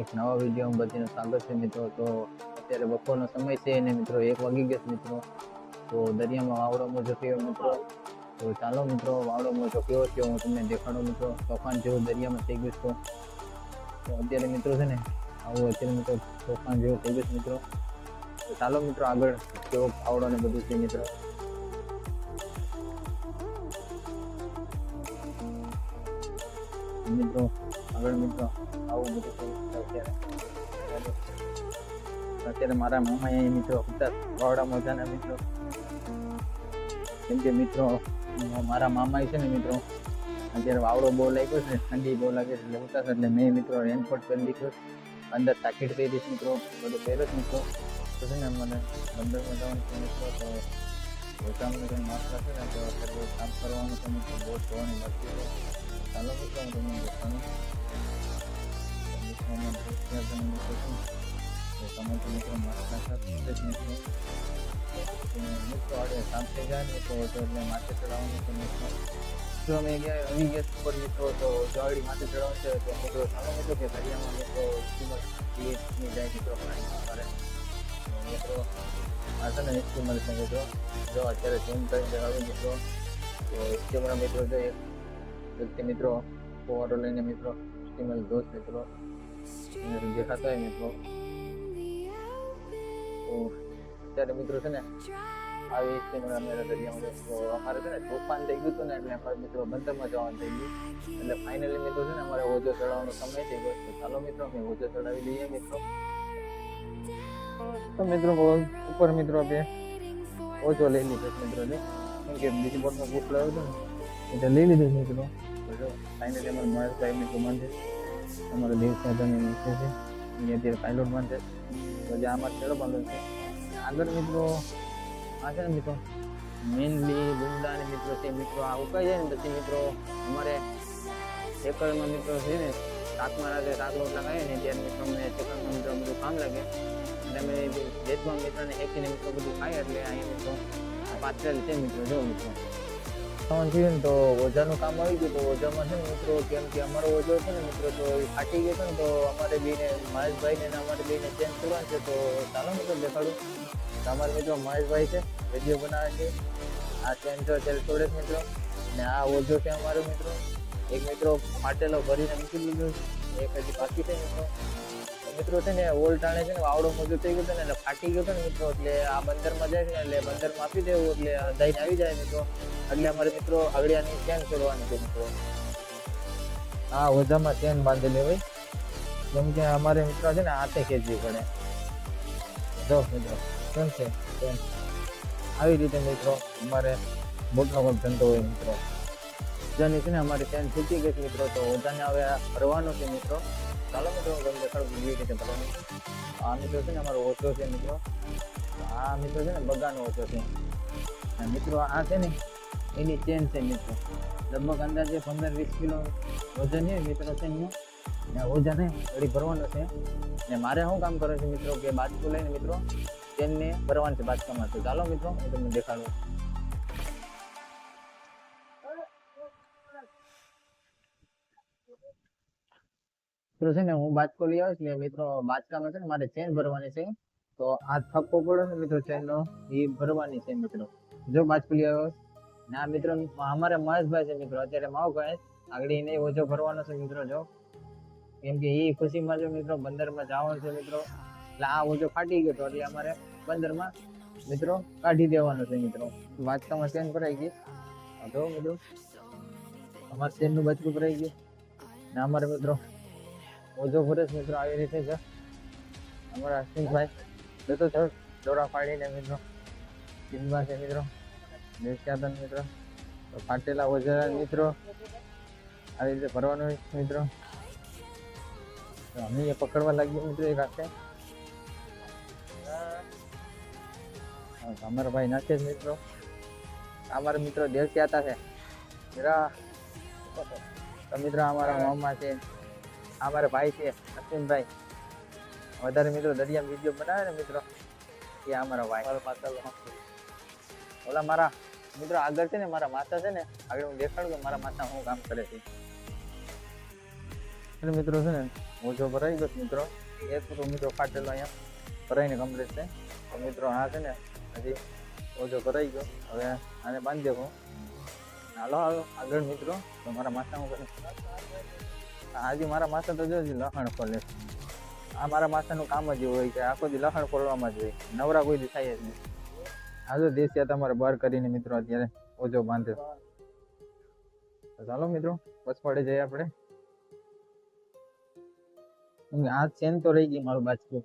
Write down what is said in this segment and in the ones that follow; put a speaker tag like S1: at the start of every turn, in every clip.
S1: એક નવા વિડીયોમાં બધાનું સ્વાગત છે મિત્રો. તો અત્યારે બપોરનો સમય છે અને મિત્રો, એક વાગી ગયો મિત્રો. તો દરિયામાં વાવડો મોજો થયો મિત્રો. તો ચાલો મિત્રો, વાવડો મોજો કેવો થયો હું તમને દેખાડો મિત્રો. તોફાન જેવું દરિયામાં થઈ ગયું તો. અત્યારે મિત્રો છે ને, આવું અત્યારે મિત્રો તોફાન જેવું થઈ ગયું મિત્રો. તો ચાલો મિત્રો આગળ કેવો વાવડો ને બધું છે મિત્રો. મિત્રો આગળ મિત્રો આવું બધું અત્યારે. અત્યારે મારા મામા એ મિત્રો હતા વાવડા મોજાના મિત્રો કેમ કે મિત્રો, મારા મામા છે ને મિત્રો, અત્યારે વાવડો બહુ લાગ્યો છે, ઠંડી બહુ લાગે છે, એટલે એટલે મેં મિત્રો રેનકોટ પહેરી દીધો અંદર તાકીટ પહેરી મિત્રો, બધું પહેરો જ મિત્રો. તો છે ને મને બંદરમાં જવાનું મિત્રો, તો પોતાનું કંઈ માત્રા છે ને, તો અત્યારે કામ કરવાનું મિત્રો, બહુ જોવાની મળતી ચાલો મિત્રો, હું તમને તો અમે ત્યાં જઈને મિત્રો છું તો તમે તો મિત્રો મારા સાથે જ મિત્રો તો મિત્રો આજે કામ થઈ જાય ને તો તો એટલે માથે ચડાવવાનું છે મિત્રો જો અમે ગયા આવી ગયા ઉપર મિત્રો તો જવાડી માથે ચડાવવાનું છે તો મિત્રો ચાલો મિત્રો કે દરિયામાં મિત્રો સ્ટીમરની જાય મિત્રો પાણીમાં અમારે તો મિત્રો આ છે ને સ્ટીમર છે મિત્રો જો અત્યારે ઝૂમ કરીને જણાવ્યું મિત્રો તો સ્ટીમર મિત્રો જો એક વ્યક્તિ મિત્રો ફુવારો લઈને મિત્રો સ્ટીમર જોશ મિત્રો દેખાતો હોય મિત્રો ત્યારે મિત્રો છે ને આવી સ્ટીમર અમે દરિયામાં તો અમારે છે ને તોફાન થઈ ગયું હતું ને એટલે અમારે મિત્રો બંદરમાં જવાનું થઈ ગયું એટલે ફાઇનલી મિત્રો છે ને અમારે ઓજો ચડાવવાનો સમય થઈ ગયો તો ચાલો મિત્રો અમે ઓજો ચડાવી લઈએ મિત્રો તો મિત્રો ઉપર મિત્રો બે ઓજો લઈ લીધો મિત્રો ને કેમ કે બીજી બોટમાં બુક લાવ્યો હતો ને એટલે લઈ લીધો મિત્રો ફાઇનલી અમારે મહેશભાઈ મિત્રો માનશે અમારો દેવ જમીન નીચે છે. અહીંયા અત્યારે પાયલોટ છે. તો જે આમાં છેડો બાંધો છે. આગળ મિત્રો, આ છે ને મિત્રો મેનલી ગુંડા અને મિત્રો છે, મિત્રો આ ઉકાઈ જાય ને પછી મિત્રો અમારે એકરમાં મિત્રો છે ને, શાકમાં રાતે શાક રોટલા ખાઈએ ને ત્યારે મિત્રો અમને ચિકનમાં મિત્રો બધું કામ લાગે. અને અમે વેચમાં મિત્રોને એકીને મિત્રો બધું ખાઈએ એટલે અહીંયા મિત્રો પાત્ર છે મિત્રો, જો મિત્રો. ખાવાનું થયું તો ઓજાનું કામ આવી ગયું તો ઓજામાં છે ને મિત્રો, કેમ કે અમારો ઓજો છે ને મિત્રો, તો એ ફાટી ગયો છે ને તો અમારે બેને, મહેશભાઈને ને અમારે બેને ચેન્જ કરવાનું છે, તો ચાલો મિત્રો દેખાડું. તો અમારા મિત્રો મહેશભાઈ છે વીડિયો બનાવે છે. આ ચેન છે અત્યારે તોડે મિત્રો. ને આ ઓજો છે અમારો મિત્રો. એક મિત્રો ફાટેલો ભરીને મૂકી દીધો એક હજી બાકી છે મિત્રો. તો મિત્રો છે ને ઓલ ટાણે છે ને, વાવડો મોજો થઈ ગયો હતો ને ફાટી ગયો ને મિત્રો, એટલે આ બંદરમાં જાય છે ને, એટલે બંદરમાં આપી દેવું, એટલે દઈને આવી જાય મિત્રો. એટલે અમારે મિત્રો આગળિયાની ચેન છોડવાની છે મિત્રો. આ ઓઝામાં ચેન બાંધેલી હોય. જેમ કે અમારે મિત્રો છે ને, હાથે ખેંચવી પડે. જો મિત્રો, કેમ છે? કેમ? આવી રીતે મિત્રો, અમારે મોટો કોઈ ધંધો હોય મિત્રો. જેની છે ને, અમારી ચેન છૂટી ગઈ મિત્રો, તો ઓજાને હવે ભરવાનો છે મિત્રો. ચાલો મિત્રો હું ఎక్కడ દેખાડું કેવી ఆంధ్రప్రదేశ్ અમારો ઓછો છે મિત્રો. આ મિત્રો છે ને બગાનો ઓછો છે. મિત્રો આ છે ને એની ચેન છે મિત્રો. લગભગ અંદાજે પંદર વીસ કિલો વજન છે મિત્રો છે એનું ને ઓજાને વળી ભરવાનો છે. ને મારે શું કામ કરે છે મિત્રો, કે બાજકું લઈને મિત્રો ચેનને ભરવાનું છે બાજકામાં તો ચાલો મિત્રો તમને દેખાડું. મિત્રો છે ને હું બાચકો લઈ આવીશ ને મિત્રો બાજકામાં છે ને મારે ચેન ભરવાની છે. તો આ થપ્પો પડ્યો ને મિત્રો ચેનનો એ ભરવાની છે મિત્રો. જો બાચકો લઈ આવ્યો ના મિત્રો અમારે મહેશભાઈ છે મિત્રો, અત્યારે માવ કહે આગળ એને ઓછો ભરવાનો છે મિત્રો, જો. કેમ કે એ ખુશીમાં જો મિત્રો બંદરમાં જવાનું છે મિત્રો. એટલે આ ઓછો ફાટી ગયો તો એટલે અમારે બંદરમાં મિત્રો કાઢી દેવાનો છે મિત્રો. બાજકામાં ચેન ભરાઈ ગઈ. તો મિત્રો, અમારે ચેનનું બાચકું ભરાઈ ગયું. ને અમારે મિત્રો ભરે છે મિત્રો, આવી રીતે છે અમારા અશ્વિનભાઈ જતો છો દોરા પાડીને મિત્રો ચિંતા છે મિત્રો નિષ્ઠાતન મિત્રો, તો ફાટેલા ઓજરા મિત્રો, આવી રીતે ભરવાનું મિત્રો. અમે એ પકડવા લાગ્યું મિત્રો એક હાથે. તો અમારા ભાઈ નાખે છે મિત્રો. અમારા મિત્રો દેવથી હતા છે. જરા તો મિત્રો અમારા મામા છે. આ મારા ભાઈ છે અશ્વિનભાઈ. વધારે મિત્રો દરિયા વીડિયો બનાવે ને મિત્રો એ અમારા ભાઈ. પાછળ ઓલા મારા મિત્રો આગળ છે ને મારા માતા છે ને આગળ હું દેખાડું કે મારા માતા હું કામ કરે છે. એટલે મિત્રો છે ને ઓછો ભરાઈ ગયો મિત્રો. એક તો મિત્રો ફાટેલો અહીંયા ભરાઈને કમ્પ્લીટ છે. તો મિત્રો આ છે ને હજી ઓછો ભરાઈ ગયો. હવે આને બાંધી દેખો. હાલો હાલો આગળ મિત્રો તો મારા હું કરે આજે મારા માથા તો જો હજી લહણ ખોલે. આ મારા માથાનું કામ જ એવું હોય કે આખો દી લખણ ખોલવામાં જ હોય. નવરા કોઈ દી થાય જ નહીં. આજે દેશિયા તમારે બહાર કરીને મિત્રો અત્યારે ઓછો બાંધે ચાલો મિત્રો, બસ પડે જઈએ આપણે. આ ચેન તો રહી ગઈ મારું બાજુ.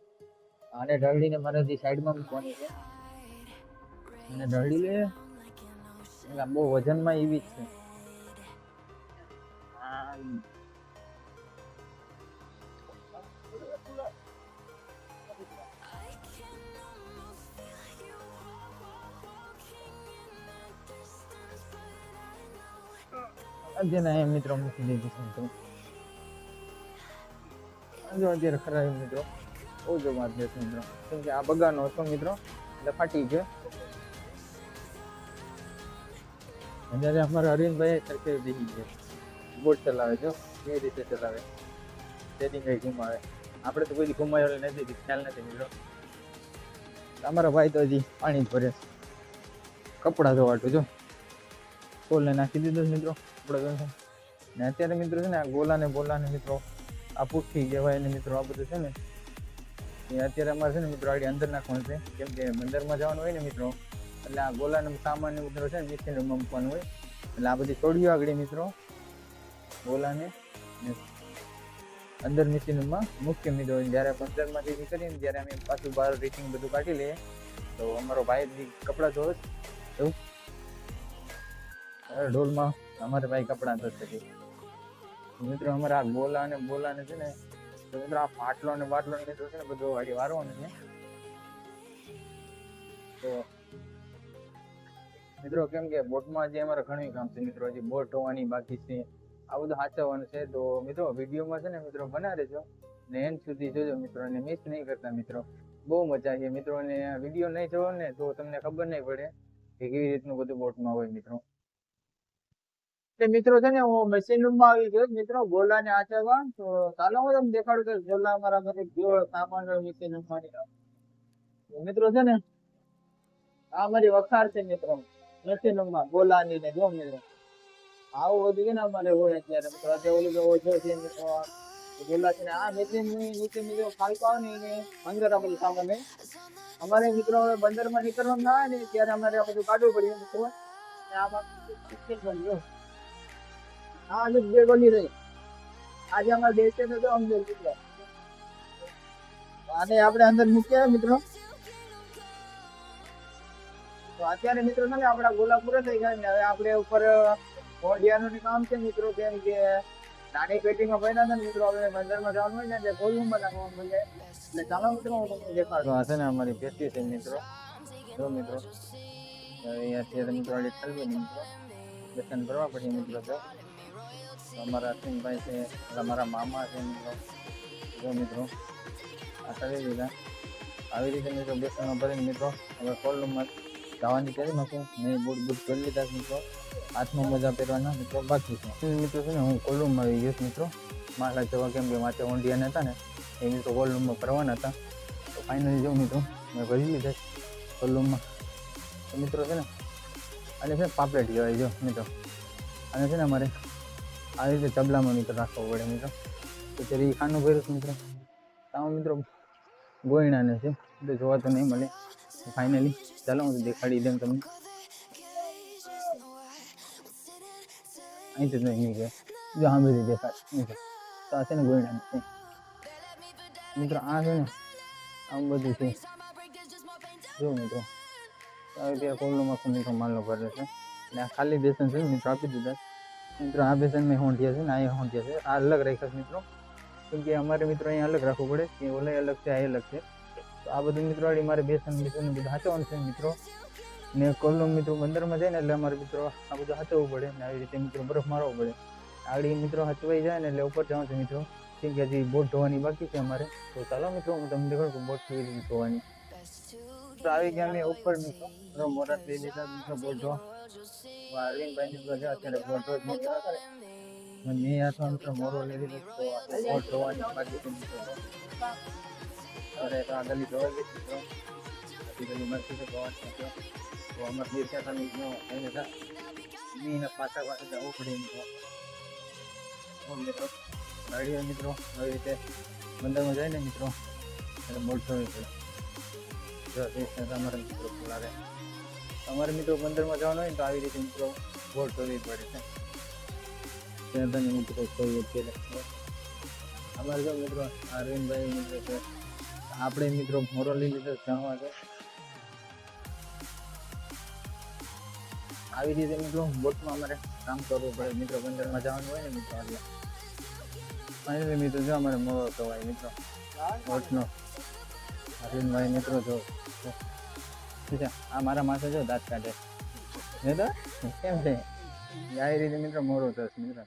S1: આને ઢળીને મારે જે સાઈડમાં મૂકવાની છે. અને ઢળી લે. બહુ વજનમાં એવી જ છે. જેને અહીંયા મિત્રો મૂકી દીધી છે મિત્રો. જો અત્યારે ખરાબ મિત્રો. બહુ જો વાત છે મિત્રો. કેમ કે આ બગાનો હતો મિત્રો. એટલે ફાટી ગયો. અત્યારે અમારા અરવિંદભાઈ સરખે બેસી ગયા. બોટ ચલાવે જો એ રીતે ચલાવે? સેટિંગ કઈ ઘુમાવે આપણે તો કોઈ દી ઘુમાવેલ નથી ખ્યાલ નથી મિત્રો. અમારા ભાઈ તો હજી પાણી જ ભરે કપડાં ધોવાટું જો કોલને નાખી દીધો મિત્રો. ધોવા ને. અત્યારે મિત્રો છે ને આ ગોલા ને બોલા ને મિત્રો, આ પુઠ્ઠી કહેવાય ને મિત્રો, આ બધું છે ને, એ અત્યારે અમારે છે ને મિત્રો આગળ અંદર નાખવાનું છે. કેમ કે મંદિરમાં જવાનું હોય ને મિત્રો, એટલે આ ગોલાનો સામાન્ય ને મિત્રો છે ને મિક્સીને મૂકવાનું હોય. એટલે આ બધી છોડીઓ આગળ મિત્રો, ગોલાને ને અંદર મિશીનમાં મુખ્ય મિત્રો. જ્યારે પંદરમાં નીકળીએ કરીને ત્યારે અમે પાછું બહાર રીટિંગ બધું કાઢી લઈએ. તો અમારો ભાઈ કપડાં ધોવે. એવું. ઢોલમાં અમારે ભાઈ કપડાં ધોશે કે મિત્રો અમારે આ ગોલા અને બોલા ને છે ને, તો મિત્રો આ પાટલો ને બાટલો ને છે ને બધું વાડી વારવાનું છે. તો મિત્રો કેમ કે બોટમાં જે અમારે ઘણી કામ છે મિત્રો, હજી બોટ હોવાની બાકી છે, આ બધું સાચવવાનું છે. તો મિત્રો વિડીયોમાં છે ને મિત્રો બના રહેજો ને એન્ડ સુધી જોજો મિત્રો ને મિસ નહીં કરતા મિત્રો. બહુ મજા આવી. મિત્રો ને વીડિયો નહીં જોવો ને તો તમને ખબર નહીં પડે કે કેવી રીતનું બધું બોટમાં હોય મિત્રો. એટલે મિત્રો છે ને, હું મશીન રૂમમાં આવી ગયો. મિત્રો ગોલા ને આચરવા તો ચાલો, હું તમને દેખાડું કે ગોલા મારા ઘરે ગયો, સામાન મશીન રૂમમાં મિત્રો છે ને, આ મારી વખાર છે મિત્રો. મશીન રૂમમાં ગોલાની ને જો મિત્રો. આવું બધું કે ને અમારે હોય અત્યારે. મિત્રો અત્યારે ઓલું ઓછો છે મિત્રો. ગોલા છે ને, આ મશીનની નીચે મિત્રો ખાલકો આવે ને એને અંદર આ બધું સામાન અમારે મિત્રો હવે બંદરમાં નીકળવાનું ના આવે ને, ત્યારે અમારે બધું કાઢવું પડે, મિત્રો. ને આમાં બન્યું હા, અને બે રહી. આજે અમારે દેશે તો અમને આને આપણે અંદર મૂક્યા મિત્રો. તો અત્યારે મિત્રો ને આપણા ગોલા પૂરા થઈ ગયા ને હવે આપણે ઉપર ઓડિયાનું ને કામ છે મિત્રો, કેમ કે નાની પેટીમાં પડ્યા હતા મિત્રો, હવે મંદિરમાં જવાનું હોય ને એટલે ગોલુમાં નાખવાનું મળે એટલે ચાલો મિત્રો, હું તમને દેખાડું. છે ને અમારી પેટી છે મિત્રો. જો મિત્રો. અહીંયા અત્યારે મિત્રો આજે ચાલવી મિત્રો. દર્શન કરવા પડે મિત્રો, જો. અમારા અશ્વિનભાઈ છે અમારા મામા છે, મિત્રો. જો મિત્રો, આ કરી દીધા. આવી રીતે મિત્રો બેસણમાં ભરીને મિત્રો, હવે કોલરૂમમાં જવાની કરી નાખું મેં બૂટ બૂટ કરી લીધા મિત્રો. હાથમાં મજા પહેરવાના, મિત્રો. બાકી છે. મિત્રો, છે ને, હું કોલરૂમમાં આવી ગયો મિત્રો. મારા જવા કેમ કે માથે ઓંડિયા હતા ને, એ મિત્રો કોલરૂમમાં ભરવાના હતા. તો ફાઇનલી જો મિત્રો, મેં ભરી લીધા કોલ રૂમમાં તો મિત્રો છે ને, અને છે ને પાપલેટ કહેવાય, જો, મિત્રો. અને છે ને અમારે આવી રીતે તબલામાં મિત્રો રાખવો પડે મિત્રો. તો ત્યારે એ ખાનું ભર્યું મિત્રો. આમાં મિત્રો ગોયણાને છે તો જોવા તો નહીં મળે. ફાઇનલી ચાલો હું દેખાડી દઉં તમને. અહીં તો નહીં છે. જો હા બધી દેખાય. મિત્રો તો આ છે ને ગોયણા મિત્રો, આ છે ને આમ બધું છે. જો મિત્રો આવી ત્યાં કોલનું આખું મિત્રો માલો ભરે છે. અને આ ખાલી બેસન છે, મિત્રો, આપી દીધા મિત્રો, આ બેસન મેં હોંટિયા છે ને, આ હોંટિયા છે. આ અલગ રાખ્યા છે મિત્રો. કેમ કે અમારે મિત્રો અહીંયા અલગ રાખવું પડે કે ઓલે અલગ છે, આ અલગ છે. તો આ બધું મિત્રો મારે બેસન બેસન બધું હાચવાનું છે મિત્રો. ને કોલનો મિત્રો બંદરમાં જાય ને એટલે અમારે મિત્રો આ બધું હાચવવું પડે ને આવી રીતે મિત્રો બરફ મારવો પડે. આગળ મિત્રો હાચવાઈ જાય ને એટલે ઉપર જવાનું છે મિત્રો. કેમ કે હજી બોટ ધોવાની બાકી છે અમારે. તો ચાલો મિત્રો, હું તમને દેખાડું બોટ કેવી રીતે ધોવાની. તો આવી ગયા અમે ઉપર મિત્રો બરો મોરા લઈ લીધા મિત્રો બોટ ધોવા અરવિંદભાઈ મિત્રો છે, અત્યારે બોટ ધોવા જ મિત્રો કરે. મેં હાથમાં મિત્રો મોરો લઈ લીધો, તો આપણે બોટ જોવાની બાકી છે મિત્રો અરે, તો આ ગલી જોવા ગઈ મિત્રો પછી ગલી મસ્તી તો જોવા છે. તો અમારે બે ચાર ખાલી નો એને તા મેં પાછા પાછા જવું પડે મિત્રો તો. મિત્રો ગાડીઓ મિત્રો, આવી રીતે બંદરમાં જાય ને મિત્રો, એટલે બોટ જોવી પડે. જો તે અમારા મિત્રો બોલાવે. અમારે મિત્રો બંદરમાં જવાનું હોય ને તો આવી રીતે મિત્રો બોટ કરવી પડે છે. ત્યાં મિત્રો કોઈ અત્યારે અમારે જો મિત્રો અરવિંદભાઈ મિત્રો છે. આપણે મિત્રો મોરલી લીધે જાણવા છે. આવી રીતે મિત્રો બોટમાં અમારે કામ કરવું પડે. મિત્રો બંદરમાં જવાનું હોય ને મિત્રો એટલે. ફાઇનલી મિત્રો જો અમારે મોરો કહેવાય મિત્રો. બોટનો. અરવિંદભાઈ મિત્રો જો છે. આ મારા માથે જો દાંત કાઢે. ને તો કેમ છે? આવી રીતે મિત્રો મોરો થશે મિત્ર.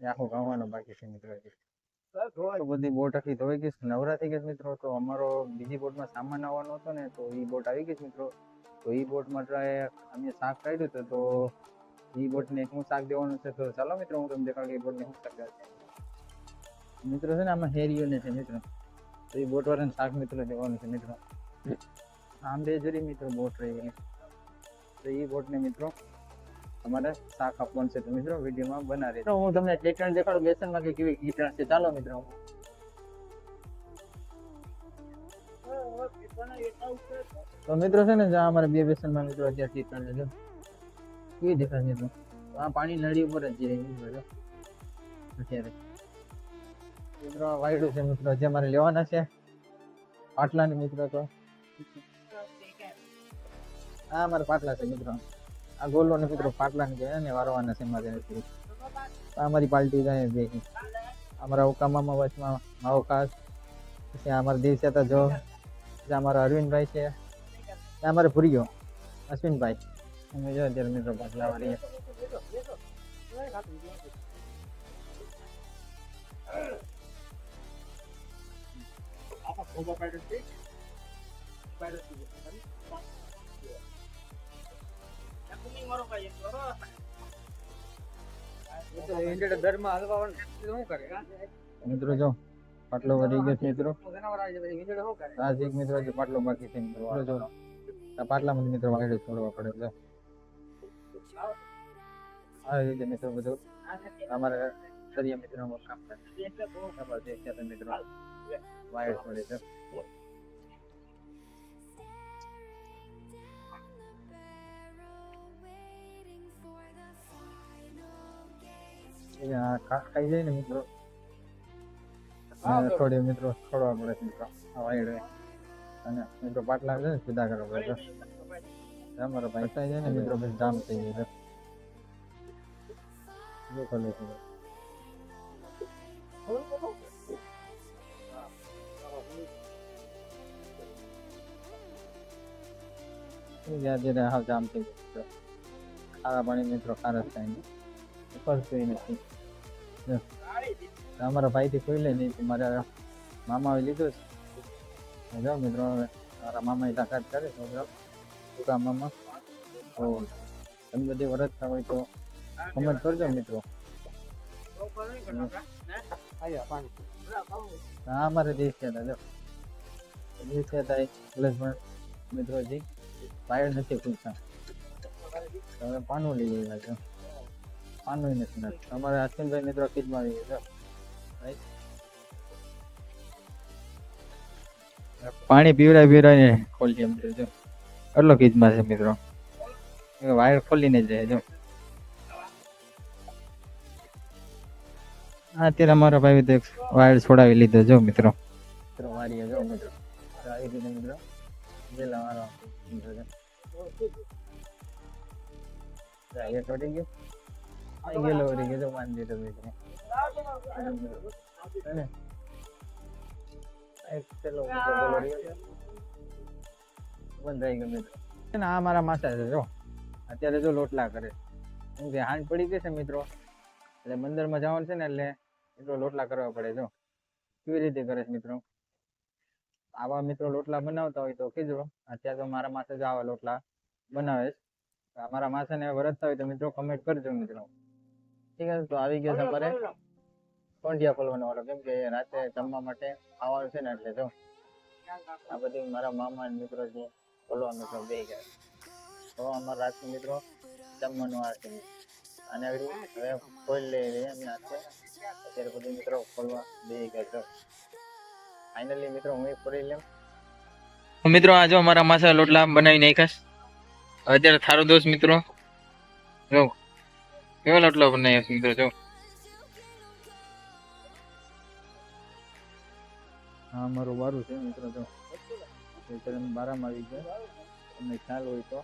S1: આખો ગાવાનો બાકી છે મિત્રો બધી બોટ આખી ધોઈ ગઈ નવરા થઈ ગયા મિત્રો. તો અમારો બીજી બોટમાં સામાન આવવાનો હતો ને, તો એ બોટ આવી ગઈ મિત્રો. તો એ બોટ માટે અમે શાક કાઢ્યું હતું, તો એ બોટને શું શાક દેવાનું છે. તો ચાલો મિત્રો, હું તમને દેખાડું એ બોટને શું શાક દેવાનું મિત્રો છે ને, આમાં હેરીઓને છે મિત્રો. તો એ બોટ વાળાને શાક મિત્રો દેવાનું છે મિત્રો. આમ બે જરી મિત્રો બોટ રહી ગઈ. તો એ બોટને મિત્રો તમારે શાક આપવાનું છે તો મિત્રો વિડીયોમાં બનાવી તો હું તમને ચેટણ દેખાડું બેસનમાં કે કેવી ચેટણ છે. ચાલો મિત્રો. તો મિત્રો છે ને, જ્યાં અમારે બે બેસનમાં મિત્રો અત્યારે ચેટણ છે. કેવી દેખાય મિત્રો? આ પાણી નળી ઉપર જ જઈ મિત્રો અત્યારે. મિત્રો, વાયડું છે મિત્રો, જે મારે લેવાના છે. પાટલાની મિત્રો તો. આ અમારે પાટલા છે મિત્રો. આ ગોલો ને મિત્રો પાટલા ને કહેવાય ને વારવાના છે મારે આ અમારી પાલટી જાય બે અમારા ઉકામામાં વચમાં માવો ખાસ. પછી અમારા દિવસે તો જો. પછી અમારા અરવિંદભાઈ છે. અમારે ભૂરીયો, અશ્વિનભાઈ. અમે જો અત્યારે મિત્રો પાટલા વાળીએ. મિત્રો જો પાટલો વળી ગયો છે મિત્રો. આ એક મિત્રો જે પાટલો બાકી છે મિત્રો જો આ પાટલામાં મિત્રો વાયડો છોડવા પડે છે આ રીતે મિત્રો બધું અમારા મિત્રોમાં કામ કરે છે મિત્રો. વાયડ પડે છે. ખાઈ જાય ને મિત્રો. થોડી મિત્રો છોડવા પડે છે મિત્રો વાયડ અને મિત્રો પાટલા છે ને સીધા કરવા પડે છે. અમારો ભાઈ થાય જાય ને મિત્રો. પછી જામ થઈ જાય છે. જો ખોલે ત્યારે હાવ જામ થઈ ગયો. ખારા પાણી મિત્રો ખારા જ થાય ફરતું નથી. જો. અમારા ભાઈથી કોઈ લે નહીં મારા મામાએ લીધું છે. જાઓ મિત્રો, હવે મારા મામાએ તાકાત કરે છોકરા ટૂંકા મામા. તો તમે બધી વરસતા હોય તો કમેન્ટ કરજો મિત્રો. અમારે દેશ કહેતા જો દેશ કહેતા મિત્રો હજી વાયર નથી ખૂલતા. તમે પાનું લઈ લેવા છો. પાનું નથી નાખતા. તમારે અશ્વિનભાઈ મિત્રો કીધમાં આવી ગયા પાણી પીવડાય પીવડાય ખોલી એમ જો એટલો કીધમાં છે મિત્રો. વાયર ખોલીને જ જો. હા, અત્યારે અમારા ભાઈ તો વાયર છોડાવી લીધો, જો મિત્રો. મિત્રો વારીએ, જો, મિત્રો. આવી રીતે મિત્રો. જે માન આ મારા માસા છે, જો. અત્યારે જો લોટલા કરે. કેમ કે હાંડ પડી ગઈ છે મિત્રો. એટલે મંદિરમાં જવાનું છે ને એટલે મિત્રો લોટલા કરવા પડે, જો. કેવી રીતે કરે છે મિત્રો? આવા મિત્રો લોટલા બનાવતા હોય તો કીજો અત્યારે તો મારા માથે જ આવા લોટલા બનાવે છે. અમારા માસાને વરસતા હોય તો મિત્રો કમેન્ટ કરજો મિત્રો. ઠીક છે તો આવી ગયા તમારે કોંઢિયા ખોલવાનો વાળો. કેમ કે રાતે જમવા માટે આવવાનું છે ને એટલે જો. આ બધી મારા મામા મિત્રો છે ખોલવાનું મિત્રો બે ગયા તો અમારા રાતના મિત્રો જમવાનું આ છે. અને હવે ખોલી લઈ રહી અમે અત્યારે બધું મિત્રો ખોલવા બે ગયા ફાઇનલી મિત્રો હું એ ખોલી લેમ મિત્રો આ જો અમારા માસા લોટલા બનાવી નાખાશ અત્યારે થારો દોસ્ત મિત્રો. જો કેવો લોટલો બનાવ્યો છે મિત્રો જો. હા મારું વારું છે મિત્રો જો. અત્યારે બારામાં આવી ગયા. તમને ખ્યાલ હોય તો.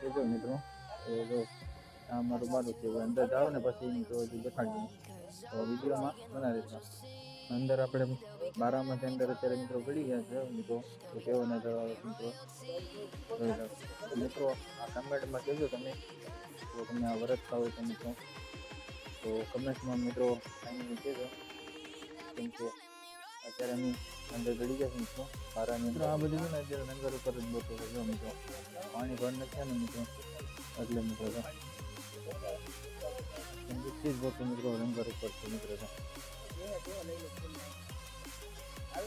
S1: જોજો મિત્રો એ જો. આ મારું બારું છે. અંદર જાઓ ને પછી મિત્રો દેખાડી તો વિડીયોમાં બનાવી દેજો અંદર આપણે બારામાંથી અંદર અત્યારે મિત્રો ગળી ગયા છે, મિત્રો. તો કેવો નજર આવે મિત્રો. મિત્રો, આ કમેન્ટમાં કહેજો તમે. તો તમને આ વરસ હોય તો મિત્રો. તો કમેન્ટમાં મિત્રો ફાઇનલી કહેજો. કેમ કે અત્યારે અમે અંદર ગળી ગયા છે, મિત્રો. બારા મિત્રો, આ બધું ને અત્યારે નંગર ઉપર જ બોતો જો, મિત્રો. પાણી ભર નથી ને, મિત્રો. એટલે, મિત્રો, જો. જ બોતો મિત્રો રંગર ઉપર છે, મિત્રો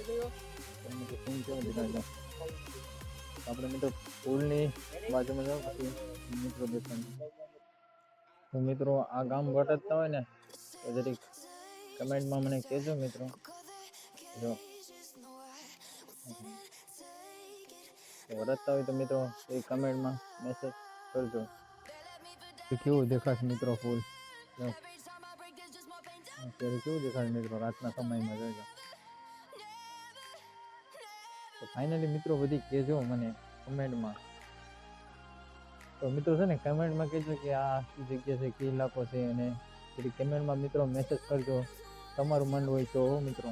S1: જો તમને તો શું કેવું દેખાય છે? આપણે મિત્રો પુલની બાજુમાં જાઓ પછી મિત્રો દેખાય તો મિત્રો આ ગામ વટતતા હોય ને તો જરીક કમેન્ટમાં મને કહેજો મિત્રો જો વરસતા હોય તો મિત્રો એ કમેન્ટમાં મેસેજ કરજો કે કેવું દેખાશે મિત્રો ફૂલ જો અત્યારે કેવું દેખાશે મિત્રો રાતના સમયમાં જોજો તો ફાઇનલી મિત્રો બધી કહેજો મને કમેન્ટમાં તો મિત્રો છે ને કમેન્ટમાં કહેજો કે આ શું જગ્યા છે કઈ ઇલાકો છે અને પછી કમેન્ટમાં મિત્રો મેસેજ કરજો. તમારું મન હોય તો હો મિત્રો.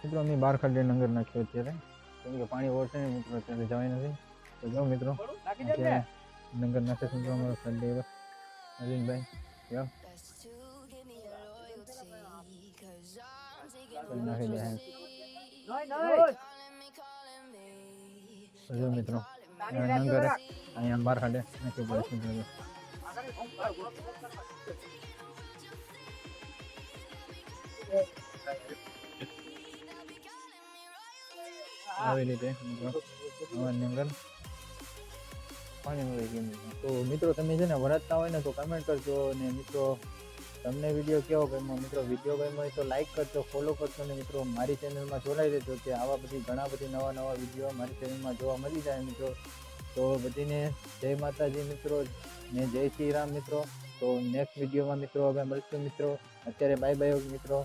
S1: મિત્રો અમે બાર ખાલી નંગર નાખ્યો અત્યારે. કેમ કે પાણી ઓછે ને મિત્રો અત્યારે જવાય નથી. તો જો મિત્રો નંગર નાખે છે મિત્રો અમારો ખાલી નવીનભાઈ યો જો મિત્રો આ નંગર અહીંયા બાર ખાડે નાખી પડે છે મિત્રો આવી રીતે મિત્રો હવાની અંદર પાણી વહી ગયું મિત્રો. તો મિત્રો તમે છે ને વરસતા હોય ને તો કમેન્ટ કરજો અને મિત્રો તમને વીડિયો કેવો ગમ્યો? મિત્રો વીડિયો ગમ્યો હોય તો લાઈક કરજો ફોલો કરજો અને મિત્રો, મારી ચેનલમાં જોડાઈ રહેજો કે આવા બધી ઘણા બધી નવા નવા વીડિયો મારી ચેનલમાં જોવા મળી જાય મિત્રો. તો બધીને જય માતાજી મિત્રો ને જય શ્રી રામ મિત્રો. તો નેક્સ્ટ વિડીયોમાં મિત્રો હવે મળશું મિત્રો. અત્યારે બાય બાય મિત્રો.